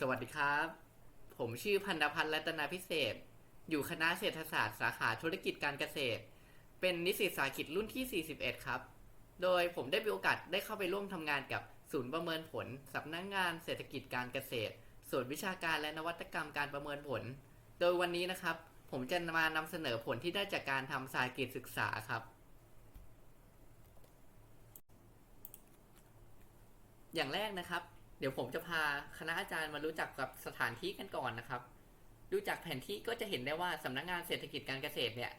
สวัสดีครับ ผมชื่อพันธพัฒน์รัตนาพิเศษ อยู่คณะเศรษฐศาสตร์สาขาธุรกิจการเกษตร เป็นนิสิตสาหกิจรุ่นที่ 41 ครับ โดยผมได้มีโอกาสได้เข้าไปร่วมทำงานกับศูนย์ประเมินผลสำนักงานเศรษฐกิจการเกษตรส่วนวิชาการและนวัตกรรมการประเมินผล โดยวันนี้นะครับ ผมจะมานำเสนอผลที่ได้จากการทำสาหกิจศึกษาครับ อย่างแรกนะครับ เดี๋ยวผมจะพาคณะอาจารย์มารู้จักกับสถานที่กันก่อนนะครับ ดูจากแผนที่ก็จะเห็นได้ว่าสำนักงานเศรษฐกิจการเกษตรเนี่ย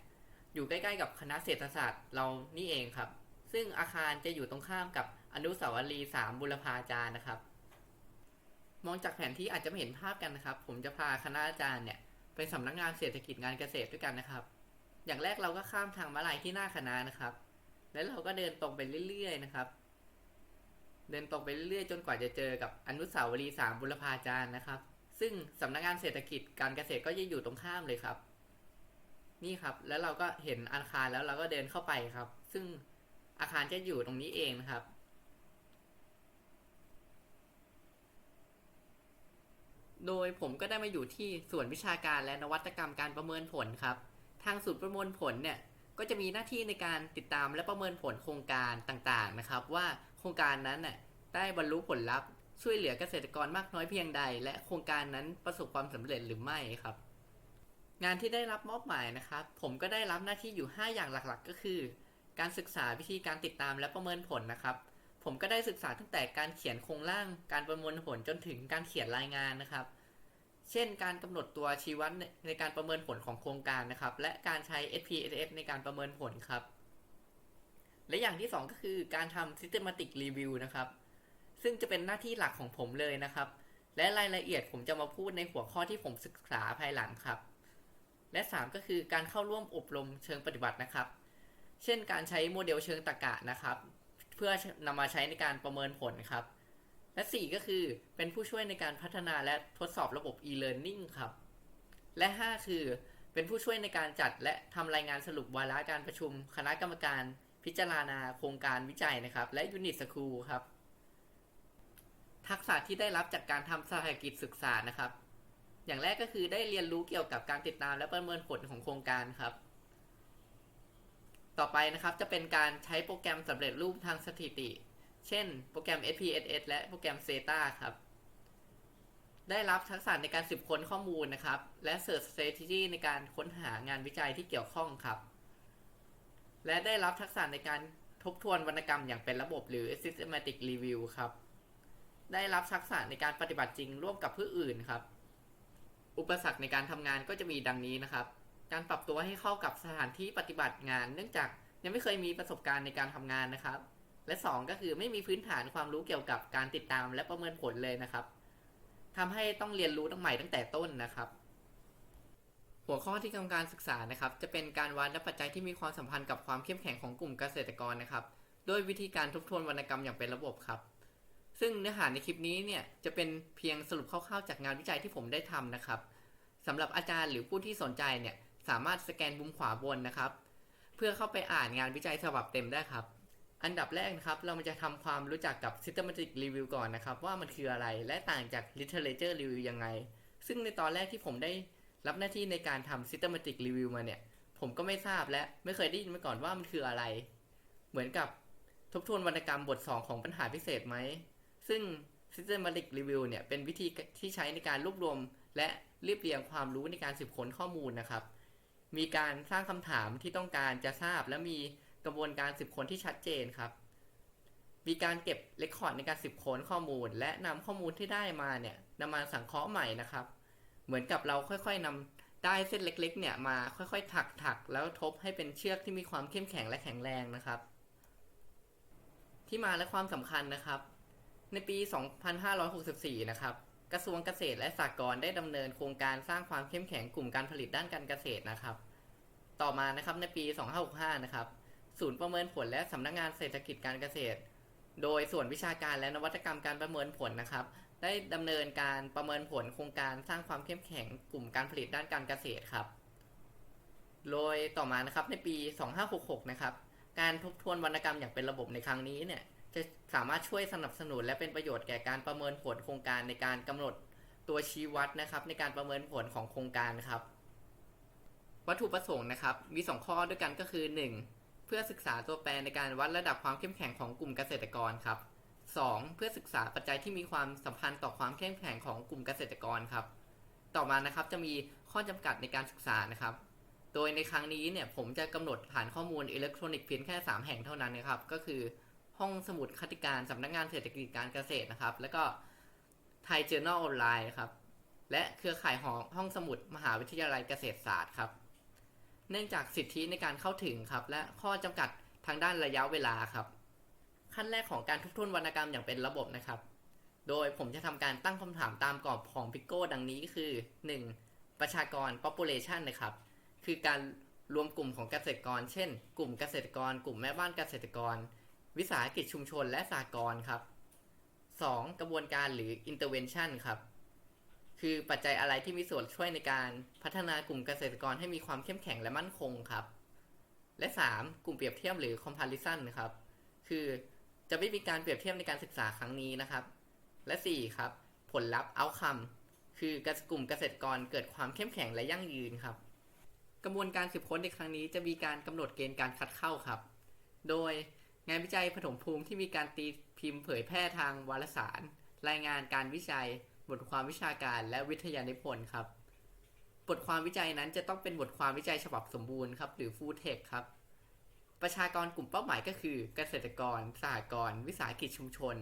อยู่ใกล้ๆกับคณะเศรษฐศาสตร์เรานี่เองครับ ซึ่งอาคารจะอยู่ตรงข้ามกับอนุสาวรีย์สามบุรพาจารย์นะครับ มองจากแผนที่อาจจะไม่เห็นภาพกันนะครับ ผมจะพาคณะอาจารย์เนี่ยไปสำนักงานเศรษฐกิจงานเกษตรด้วยกันนะครับ อย่างแรกเราก็ข้ามทางม้าลายที่หน้าคณะนะครับ แล้วเราก็เดินตรงไปเรื่อยๆนะครับ เดินตรงไปเรื่อยๆจนกว่าจะเจอกับอนุสาวรีย์สามบุรพาจารย์นะครับ ซึ่งสำนักงานเศรษฐกิจการเกษตรก็จะอยู่ตรงข้ามเลยครับ นี่ครับ แล้วเราก็เห็นอาคารแล้วเราก็เดินเข้าไปครับ ซึ่งอาคารจะอยู่ตรงนี้เองนะครับ โดยผมก็ได้มาอยู่ที่ส่วนวิชาการและนวัตกรรมการประเมินผลครับ ทางศูนย์ประเมินผลเนี่ย ก็จะมีหน้าที่ในการติดตามและประเมินผลโครงการต่างๆนะครับ ว่าโครงการนั้นน่ะได้บรรลุผลลัพธ์ช่วยเหลือเกษตรกรมากน้อยเพียงใด และโครงการนั้นประสบความสำเร็จหรือไม่ครับ งานที่ได้รับมอบหมายนะครับ ผมก็ได้รับหน้าที่อยู่ 5 อย่างหลักๆ ก็คือ การศึกษาวิธีการติดตามและประเมินผลนะครับ ผมก็ได้ศึกษาตั้งแต่การเขียนโครงร่าง การประมวลผลจนถึงการเขียนรายงานนะครับ เช่นการกำหนดตัวชี้วัดในในการประเมินผลของโครงการนะครับ และการใช้ SPSS ในการประเมินผลครับ และอย่างที่ 2 ก็คือการทำ systematic review นะครับ ซึ่งจะเป็นหน้าที่หลักของผมเลยนะครับ และรายละเอียดผมจะมาพูดในหัวข้อที่ผมศึกษาภายหลังครับ และ 3 ก็คือการเข้าร่วมอบรมเชิงปฏิบัตินะครับ เช่นการใช้โมเดลเชิงตรรกะนะครับ เพื่อนำมาใช้ในการประเมินผลครับ และ 4 ก็คือเป็นผู้ช่วยในการพัฒนาและทดสอบระบบ e-learning ครับ และ 5 คือเป็นผู้ช่วยในการจัดและทำรายงานสรุปวาระการประชุม คณะกรรมการพิจารณาโครงการวิจัยนะครับ และยูนิตสคูลครับ ทักษะที่ได้รับจากการทำสหกิจศึกษานะครับ อย่างแรกก็คือได้เรียนรู้เกี่ยวกับการติดตามและประเมินผลของโครงการครับ ต่อไปนะครับจะเป็นการใช้โปรแกรมสำเร็จรูปทางสถิติ เช่น โปรแกรม SPSS และโปรแกรม Zeta ครับ ได้รับทักษะในการสืบค้นข้อมูลนะครับ และ Search Strategy ในการค้นหางานวิจัยที่เกี่ยวข้องครับ และได้รับทักษะในการทบทวนวรรณกรรมอย่างเป็นระบบหรือ Systematic Review ครับ ได้รับทักษะในการปฏิบัติจริงร่วมกับผู้อื่นครับ อุปสรรคในการทำงานก็จะมีดังนี้นะครับ การปรับตัวให้เข้ากับสถานที่ปฏิบัติงาน เนื่องจากยังไม่เคยมีประสบการณ์ในการทำงานนะครับ และ 2 ก็คือไม่มีพื้นฐานความรู้เกี่ยวกับการติดตามและประเมินผลเลยนะครับทำให้ต้องเรียนรู้ตั้งใหม่ตั้งแต่ต้นนะครับ หัวข้อที่กรรมการศึกษานะครับ จะเป็นการวัดและปัจจัยที่มีความสัมพันธ์กับความเข้มแข็งของกลุ่มเกษตรกรนะครับโดยวิธีการทบทวนวรรณกรรมอย่างเป็นระบบครับ ซึ่งเนื้อหาในคลิปนี้เนี่ยจะเป็นเพียงสรุปคร่าวๆจากงานวิจัยที่ผมได้ทำนะครับสำหรับอาจารย์หรือผู้ที่สนใจเนี่ยสามารถสแกนมุมขวาบนนะครับ เพื่อเข้าไปอ่านงานวิจัยฉบับเต็มได้ครับ อันดับแรกนะครับเราจะทำความรู้จักกับ systematic review ก่อนนะครับ ว่ามันคืออะไรและต่างจาก literature review ยังไง ซึ่งในตอนแรกที่ผมได้รับหน้าที่ในการทำ systematic review มาเนี่ย ผมก็ไม่ทราบและไม่เคยได้ยินมาก่อนว่ามันคืออะไร เหมือนกับทบทวนวรรณกรรมบท 2 ของปัญหาพิเศษไหม ซึ่ง systematic review เนี่ยเป็นวิธีที่ใช้ในการรวบรวม และเรียบเรียงความรู้ในการสืบค้นข้อมูลนะครับ มีการสร้างคำถามที่ต้องการจะทราบและมี กระบวนการสืบค้นที่ชัดเจนครับ มีการเก็บเรคคอร์ดในการสืบค้นข้อมูล และนำข้อมูลที่ได้มาเนี่ยนำมาสังเคราะห์ใหม่นะครับ เหมือนกับเราค่อยๆนำได้เส้นเล็กๆ เนี่ยมาค่อยๆ ถักถักๆแล้วทบให้เป็นเชือกที่มีความเข้มแข็งและแข็งแรงนะครับ ที่มาและความสำคัญนะครับ ในปี 2564 นะครับกระทรวงเกษตรและสหกรณ์ได้ดำเนินโครงการสร้างความเข้มแข็งกลุ่มการผลิตด้านการเกษตรนะครับ ต่อมานะครับในปี 2565 นะครับ ศูนย์ประเมินผลและสำนักงานเศรษฐกิจการเกษตร โดยส่วนวิชาการและนวัตกรรมการประเมินผลนะครับ ได้ดำเนินการประเมินผลโครงการสร้างความเข้มแข็งกลุ่มการผลิตด้านการเกษตรครับ โดยต่อมานะครับในปี 2566 นะครับ การทบทวนวรรณกรรมอย่างเป็นระบบในครั้งนี้เนี่ยจะสามารถช่วยสนับสนุนและเป็นประโยชน์แก่การประเมินผลโครงการในการกำหนดตัวชี้วัดนะครับ ในการประเมินผลของโครงการครับ วัตถุประสงค์นะครับ มี 2 ข้อด้วยกันก็คือ 1. เพื่อศึกษาตัวแปรในการวัดระดับความเข้มแข็งของกลุ่มเกษตรกรครับ 2. เพื่อศึกษาปัจจัยที่มีความสัมพันธ์ต่อความเข้มแข็งของกลุ่มเกษตรกรครับ ต่อมานะครับจะมีข้อจำกัดในการศึกษานะครับ โดยในครั้งนี้เนี่ยผมจะกำหนดฐานข้อมูลอิเล็กทรอนิกส์เพียงแค่ 3 แห่งเท่านั้นนะครับ ก็คือห้องสมุดคติการสำนักงานเศรษฐกิจการเกษตรนะครับ แล้วก็ไทยเจอ r n น l ออนไลน์ครับ และเครือข่ายขอห้องสมุดมหาวิทยาลัยเกษตรศาสตร์ครับ เนื่องจากสิทธิในการเข้าถึงครับ และข้อจำกัดทางด้านระยะเวลาครับ ขั้นแรกของการทบทวนวรรณกรรมอย่างเป็นระบบนะครับ โดยผมจะทำการตั้งคำถามตามกรอบของพิโก้ดังนี้คือ 1. ประชากร population นะครับ คือการรวมกลุ่มของเกษตรกร เช่น กลุ่มเกษตรกร กลุ่มแม่บ้านเกษตรกร วิสาหกิจชุมชนและสากลครับ 2. กระบวนการหรือ intervention ครับ คือปัจจัยอะไรที่มีส่วนช่วยในการพัฒนากลุ่มเกษตรกรให้มีความเข้มแข็งและมั่นคงครับ และ 3. กลุ่มเปรียบเทียบหรือ comparison นะครับ คือจะไม่มีการเปรียบเทียบในการศึกษาครั้งนี้นะครับ และ 4. ครับ ผลลัพธ์ outcome คือกลุ่มเกษตรกรเกิดความเข้มแข็งและยั่งยืนครับ กระบวนการสืบค้นในครั้งนี้จะมีการกำหนดเกณฑ์การคัดเข้าครับ โดยงานวิจัยปฐมภูมิที่มีการตีพิมพ์เผยแพร่ทางวารสาร รายงานการวิจัย บทความวิชาการและวิทยานิพนธ์ครับ บทความวิจัยนั้นจะต้องเป็นบทความวิจัยฉบับสมบูรณ์ครับ หรือ full text ครับ ประชากรกลุ่มเป้าหมายก็คือ เกษตรกร สหกรณ์วิสาหกิจชุมชน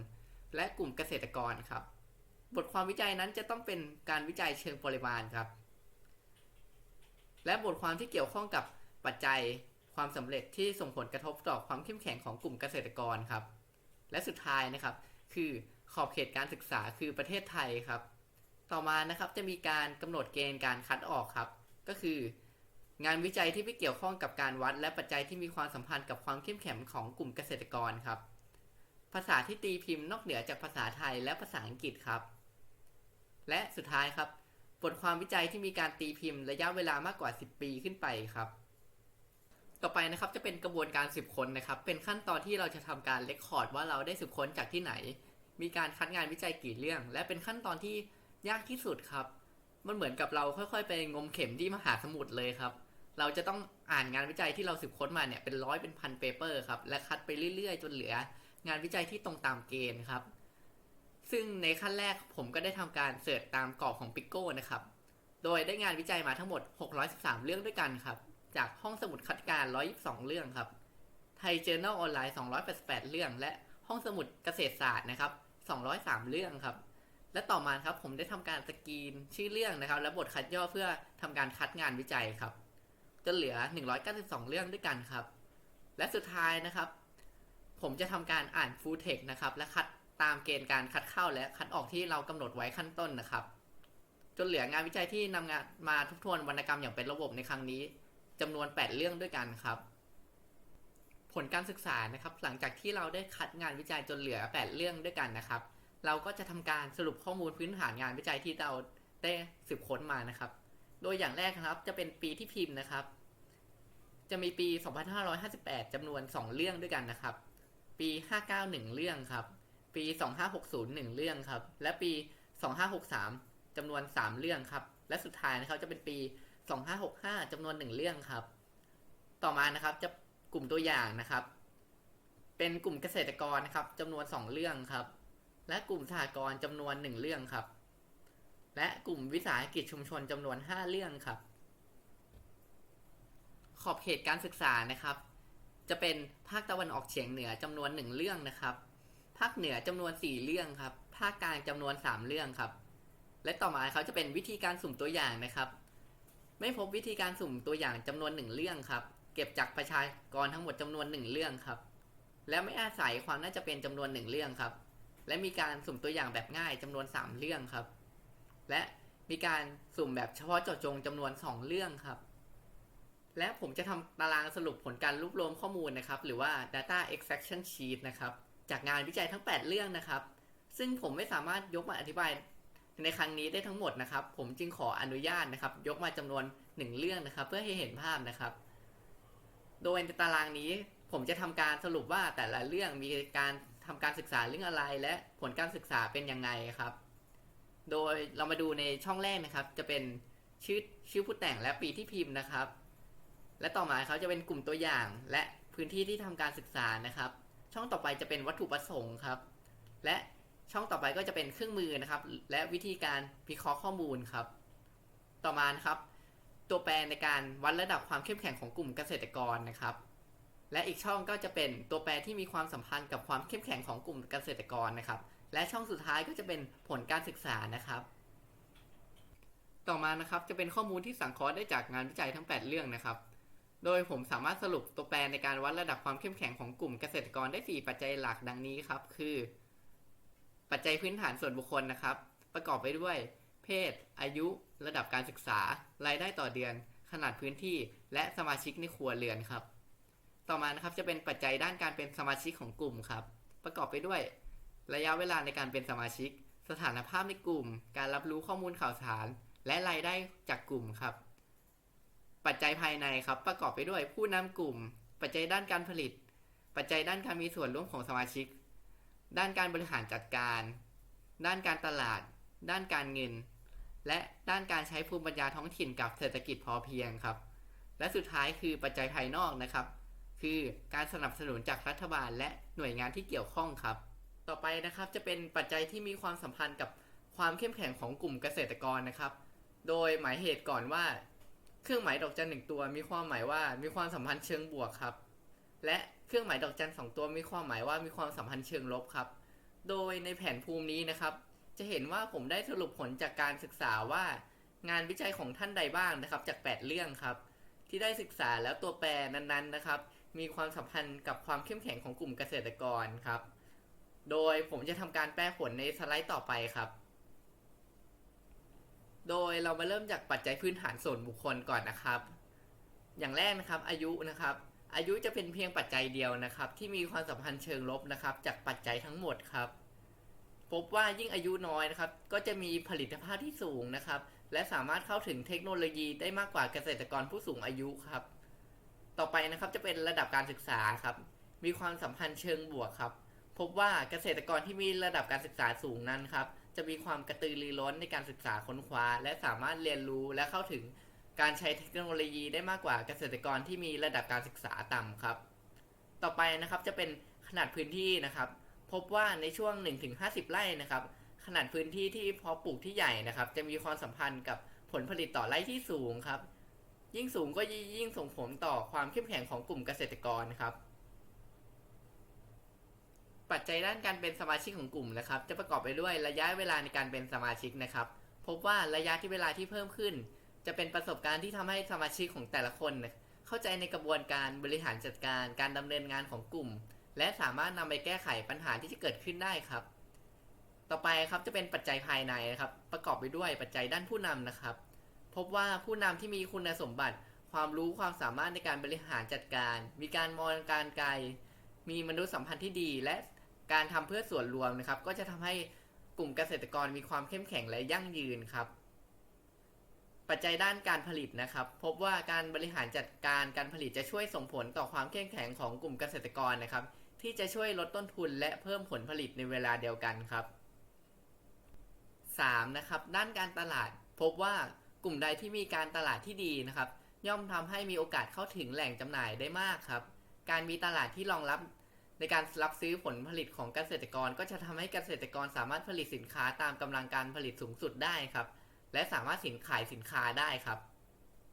และกลุ่มเกษตรกรครับ บทความวิจัยนั้นจะต้องเป็นการวิจัยเชิงปริมาณครับ และบทความที่เกี่ยวข้องกับปัจจัยความสำเร็จที่ส่งผลกระทบต่อความเข้มแข็งของกลุ่มเกษตรกรครับ และสุดท้ายนะครับ คือ ขอบเขตการศึกษาคือประเทศไทยครับ ต่อมานะครับจะมีการกำหนดเกณฑ์การคัดออกครับ ก็คือ งานวิจัยที่ไม่เกี่ยวข้องกับการวัด และปัจจัยที่มีความสัมพันธ์กับความเข้มแข็งของกลุ่มเกษตรกรครับ ภาษาที่ตีพิมพ์นอกเหนือจากภาษาไทยและภาษาอังกฤษครับ และสุดท้ายครับ บทความวิจัยที่มีการตีพิมพ์ระยะเวลามากกว่า 10 ปีขึ้นไปครับต่อไปนะครับจะเป็นกระบวนการสืบค้นนะครับ เป็นขั้นตอนที่เราจะทำการเลคคอร์ดว่าเราได้สืบค้นจากที่ไหน มีการคัดงานวิจัยกี่เรื่อง และเป็นขั้นตอนที่ยากที่สุดครับ มันเหมือนกับเราค่อยๆ ไปงมเข็มที่มหาสมุทรเลยครับ เราจะต้องอ่านงานวิจัยที่เราสืบค้นมาเนี่ยเป็นร้อยเป็นพันเปเปอร์ครับ และคัดไปเรื่อยๆ จนเหลือ งานวิจัยที่ตรงตามเกณฑ์ครับ ซึ่งในขั้นแรกผมก็ได้ทำการเสิร์ชตามกรอบของ p i โก้นะครับ โดยได้งานวิจัยมาทั้งหมด 613 เรื่องด้วยกันครับ จากห้องสมุดคัดการ 122 เรื่องครับไทยเจอ r n น l ออนไลน์288 เรื่อง และห้องสมุดเกษตรศาสตร์นะครับ 203 เรื่องครับ และต่อมาครับผมได้ทำการสกรีนชื่อเรื่องนะครับ และบทคัดย่อเพื่อทำการคัดงานวิจัยครับจนเหลือ 192 เรื่องด้วยกันครับ และสุดท้ายนะครับ ผมจะทำการอ่าน full text นะครับ และคัดตามเกณฑ์การคัดเข้าและคัดออกที่เรากำหนดไว้ขั้นต้นนะครับ จนเหลืองานวิจัยที่นำงานมาทบทวนวรรณกรรมอย่างเป็นระบบในครั้งนี้จำนวน 8 เรื่องด้วยกันครับ ผลการศึกษานะครับ หลังจากที่เราได้คัดงานวิจัยจนเหลือ 8 เรื่องด้วยกันนะครับ เราก็จะทำการสรุปข้อมูลพื้นฐานงานวิจัยที่เราได้สืบค้นมานะครับ โดยอย่างแรกนะครับจะเป็นปีที่พิมพ์นะครับ จะมีปี 2558จำนวน 2 เรื่องด้วยกันนะครับ ปี 591 เรื่องครับ ปี 2560 1 เรื่องครับ และปี 2563จำนวน 3 เรื่องครับ และสุดท้ายนะครับจะเป็นปี 2565จำนวน 1 เรื่องครับ ต่อมานะครับจะ กลุ่มตัวอย่างนะครับ เป็นกลุ่มเกษตรกรนะครับจำนวน 2 เรื่องครับ และกลุ่มสหกรณ์จำนวน 1 เรื่องครับ และกลุ่มวิสาหกิจชุมชนจำนวน 5 เรื่องครับ ขอบเขตการศึกษานะครับ จะเป็นภาคตะวันออกเฉียงเหนือจำนวน 1 เรื่องนะครับภาคเหนือจำนวน 4 เรื่องครับ ภาคกลางจำนวน 3 เรื่องครับ และต่อมาเขาจะเป็นวิธีการสุ่มตัวอย่างนะครับ ไม่พบวิธีการสุ่มตัวอย่างจำนวน 1 เรื่องครับ เก็บจากประชากรทั้งหมดจำนวน1เรื่องครับ และไม่อาศัยความน่าจะเป็นจำนวน1เรื่องครับ และมีการสุ่มตัวอย่างแบบง่ายจำนวน 3 เรื่องครับ และมีการสุ่มแบบเฉพาะเจาะจงจำนวน 2 เรื่องครับ และผมจะทำตารางสรุปผลการรวบรวมข้อมูลนะครับ หรือว่า data extraction sheet นะครับ จากงานวิจัยทั้ง 8 เรื่องนะครับ ซึ่งผมไม่สามารถยกมาอธิบายในครั้งนี้ได้ทั้งหมดนะครับ ผมจึงขออนุญาตนะครับ ยกมาจำนวน 1 เรื่องนะครับ เพื่อให้เห็นภาพนะครับ โดยในตารางนี้ผมจะทำการสรุปว่าแต่ละเรื่องมีการทำการศึกษาเรื่องอะไร และผลการศึกษาเป็นยังไงครับ โดยเรามาดูในช่องแรกนะครับ จะเป็นชื่อชื่อผู้แต่งและปีที่พิมพ์นะครับ และต่อมาเขาจะเป็นกลุ่มตัวอย่างและพื้นที่ที่ทำการศึกษานะครับ ช่องต่อไปจะเป็นวัตถุประสงค์ครับ และช่องต่อไปก็จะเป็นเครื่องมือนะครับ และวิธีการวิเคราะห์ข้อมูลครับ ต่อมานะครับ ตัวแปรในการวัดระดับความเข้มแข็งของกลุ่มเกษตรกรนะครับ และอีกช่องก็จะเป็นตัวแปรที่มีความสัมพันธ์กับความเข้มแข็งของกลุ่มเกษตรกรนะครับ และช่องสุดท้ายก็จะเป็นผลการศึกษานะครับ ต่อมานะครับจะเป็นข้อมูลที่สังเคราะห์ได้จากงานวิจัยทั้ง 8 เรื่องนะครับ โดยผมสามารถสรุปตัวแปรในการวัดระดับความเข้มแข็งของกลุ่มเกษตรกรได้ 4 ปัจจัยหลักดังนี้ครับ คือ ปัจจัยพื้นฐานส่วนบุคคลนะครับ ประกอบไปด้วย เพศ อายุ ระดับการศึกษา รายได้ต่อเดือน ขนาดพื้นที่ และสมาชิกในครัวเรือนครับ ต่อมานะครับจะเป็นปัจจัยด้านการเป็นสมาชิกของกลุ่มครับ ประกอบไปด้วย ระยะเวลาในการเป็นสมาชิก สถานภาพในกลุ่ม การรับรู้ข้อมูลข่าวสาร และรายได้จากกลุ่มครับ ปัจจัยภายในครับ ประกอบไปด้วยผู้นำกลุ่ม ปัจจัยด้านการผลิต ปัจจัยด้านการมีส่วนร่วมของสมาชิก ด้านการบริหารจัดการ ด้านการตลาด ด้านการเงิน และด้านการใช้ภูมิปัญญาท้องถิ่นกับเศรษฐกิจพอเพียงครับ และสุดท้ายคือปัจจัยภายนอกนะครับ คือการสนับสนุนจากรัฐบาลและหน่วยงานที่เกี่ยวข้องครับ ต่อไปนะครับจะเป็นปัจจัยที่มีความสัมพันธ์กับความเข้มแข็งของกลุ่มเกษตรกรนะครับ โดยหมายเหตุก่อนว่า เครื่องหมายดอกจันหนึ่งตัว มีความหมายว่ามีความสัมพันธ์เชิงบวกครับ และเครื่องหมายดอกจันสองตัวมีความหมายว่ามีความสัมพันธ์เชิงลบครับ โดยในแผนภูมินี้นะครับ จะเห็นว่าผมได้สรุปผลจากการศึกษาว่า งานวิจัยของท่านใดบ้างนะครับ จาก 8 เรื่องครับ ที่ได้ศึกษาแล้วตัวแปรนั้นๆนะครับ มีความสัมพันธ์กับความเข้มแข็งของกลุ่มเกษตรกรครับ โดยผมจะทำการแปลผลในสไลด์ต่อไปครับ โดยเรามาเริ่มจากปัจจัยพื้นฐานส่วนบุคคลก่อนนะครับ อย่างแรกนะครับอายุนะครับอายุจะเป็นเพียงปัจจัยเดียวนะครับ ที่มีความสัมพันธ์เชิงลบนะครับ จากปัจจัยทั้งหมดครับ พบว่ายิ่งอายุน้อยนะครับ ก็จะมีผลิตภาพที่สูงนะครับ และสามารถเข้าถึงเทคโนโลยีได้มากกว่าเกษตรกรผู้สูงอายุครับ ต่อไปนะครับจะเป็นระดับการศึกษาครับ มีความสัมพันธ์เชิงบวกครับ พบว่าเกษตรกรที่มีระดับการศึกษาสูงนั้นครับ จะมีความกระตือรือร้นในการศึกษาค้นคว้า และสามารถเรียนรู้และเข้าถึงการใช้เทคโนโลยีได้มากกว่าเกษตรกรที่มีระดับการศึกษาต่ำครับ ต่อไปนะครับจะเป็นขนาดพื้นที่นะครับ พบว่าในช่วง 1-50 ไร่นะครับ ขนาดพื้นที่ที่พาะปลูกที่ใหญ่นะครับ จะมีความสัมพันธ์กับผลผลิตต่อไร่ที่สูงครับ ยิ่งสูงก็ยิ่งส่งผลต่อความเข้มแข็งของกลุ่มเกษตรกรครับ ปัจจัยด้านการเป็นสมาชิกของกลุ่มนะครับ จะประกอบไปด้วยระยะเวลาในการเป็นสมาชิกนะครับ พบว่าระยะที่เวลาที่เพิ่มขึ้น จะเป็นประสบการณ์ที่ทำให้สมาชิกของแต่ละคน เข้าใจในกระบวนการบริหารจัดการการดำเนินงานของกลุ่ม และสามารถนำไปแก้ไขปัญหาที่จะเกิดขึ้นได้ครับ ต่อไปครับจะเป็นปัจจัยภายในนะครับ ประกอบไปด้วยปัจจัยด้านผู้นำนะครับ พบว่าผู้นำที่มีคุณสมบัติ ความรู้ความสามารถในการบริหารจัดการ มีการมองการไกล มีมนุษยสัมพันธ์ที่ดี และการทำเพื่อส่วนรวมนะครับ ก็จะทำให้กลุ่มเกษตรกรมีความเข้มแข็งและยั่งยืนครับปัจจัยด้านการผลิตนะครับ พบว่าการบริหารจัดการการผลิตจะช่วยส่งผลต่อความเข้มแข็งของกลุ่มเกษตรกรนะครับ ที่จะช่วยลดต้นทุนและเพิ่มผลผลิตในเวลาเดียวกันครับ 3. นะครับ ด้านการตลาดพบว่ากลุ่มใดที่มีการตลาดที่ดีนะครับ ย่อมทำให้มีโอกาสเข้าถึงแหล่งจำหน่ายได้มากครับ การมีตลาดที่รองรับในการรับซื้อผลผลิตของเกษตรกร ก็จะทำให้เกษตรกรสามารถผลิตสินค้าตามกำลังการผลิตสูงสุดได้ครับ และสามารถสินขายสินค้าได้ครับ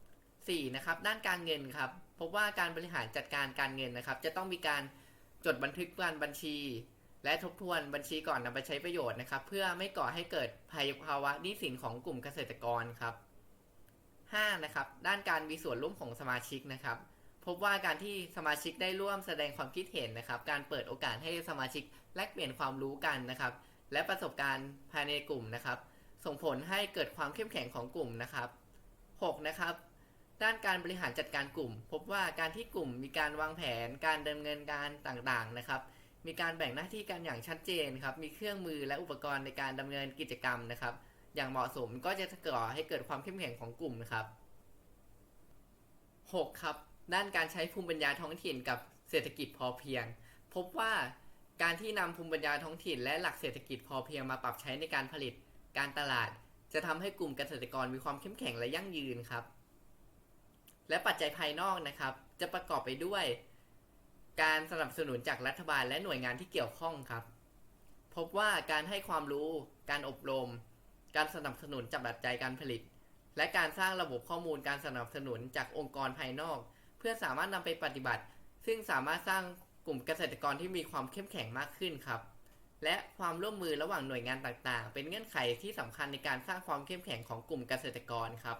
4. นะครับ ด้านการเงินครับ พบว่าการบริหารจัดการการเงินนะครับ จะต้องมีการ จดบันทึกการบัญชี และทบทวนบัญชีก่อนนำไปใช้ประโยชน์นะครับ เพื่อไม่ก่อให้เกิดภัยภาวะหนี้สินของกลุ่มเกษตรกรครับ 5. นะครับ ด้านการมีส่วนร่วมของสมาชิกนะครับ พบว่าการที่สมาชิกได้ร่วมแสดงความคิดเห็นนะครับ การเปิดโอกาสให้สมาชิกแลกเปลี่ยนความรู้กันนะครับ และประสบการณ์ภายในกลุ่มนะครับ ส่งผลให้เกิดความเข้มแข็งของกลุ่มนะครับ 6. นะครับ ด้านการบริหารจัดการกลุ่ม พบว่าการที่กลุ่มมีการวางแผนการดำเนินการต่างๆนะครับ มีการแบ่งหน้าที่กันอย่างชัดเจนครับ มีเครื่องมือและอุปกรณ์ในการดำเนินกิจกรรมนะครับ อย่างเหมาะสมก็จะก่อให้เกิดความเข้มแข็งของกลุ่มนะครับ 6. ครับ ด้านการใช้ภูมิปัญญาท้องถิ่นกับเศรษฐกิจพอเพียง พบว่าการที่นำภูมิปัญญาท้องถิ่น และหลักเศรษฐกิจพอเพียงมาปรับใช้ในการผลิต การตลาด จะทำให้กลุ่มเกษตรกรมีความเข้มแข็งและยั่งยืนครับ และปัจจัยภายนอกนะครับ จะประกอบไปด้วยการสนับสนุนจากรัฐบาลและหน่วยงานที่เกี่ยวข้องครับ พบว่าการให้ความรู้ การอบรม การสนับสนุนจากปัจจัยการผลิต และการสร้างระบบข้อมูลการสนับสนุนจากองค์กรภายนอก เพื่อสามารถนำไปปฏิบัติ ซึ่งสามารถสร้างกลุ่มเกษตรกรที่มีความเข้มแข็งมากขึ้นครับ และความร่วมมือระหว่างหน่วยงานต่างๆ เป็นเงื่อนไขที่สำคัญในการสร้างความเข้มแข็งของกลุ่มเกษตรกรครับ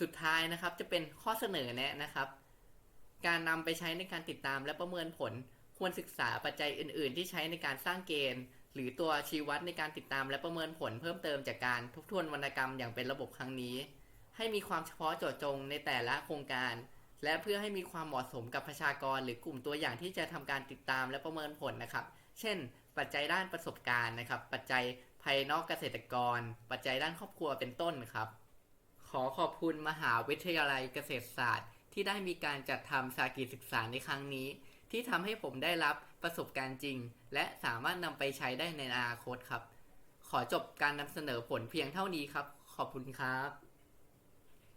สุดท้ายนะครับจะเป็นข้อเสนอแนะนะครับ การนำไปใช้ในการติดตามและประเมินผลควรศึกษาปัจจัยอื่น ๆ ที่ใช้ในการสร้างเกณฑ์ หรือตัวชี้วัดในการติดตามและประเมินผลเพิ่มเติมจากการทบทวนวรรณกรรมอย่างเป็นระบบครั้งนี้ ให้มีความเฉพาะเจาะจงในแต่ละโครงการ และเพื่อให้มีความเหมาะสมกับประชากร หรือกลุ่มตัวอย่างที่จะทำการติดตามและประเมินผลนะครับ เช่น ปัจจัยด้านประสบการณ์นะครับ ปัจจัยภายนอกเกษตรกร ปัจจัยด้านครอบครัวเป็นต้นครับ ขอขอบคุณมหาวิทยาลัยเกษตรศาสตร์ ที่ได้มีการจัดทำสากิศึกษาในครั้งนี้ ที่ทำให้ผมได้รับประสบการณ์จริง และสามารถนำไปใช้ได้ในอนาคตครับ ขอจบการนำเสนอผลเพียงเท่านี้ครับ ขอบคุณครับ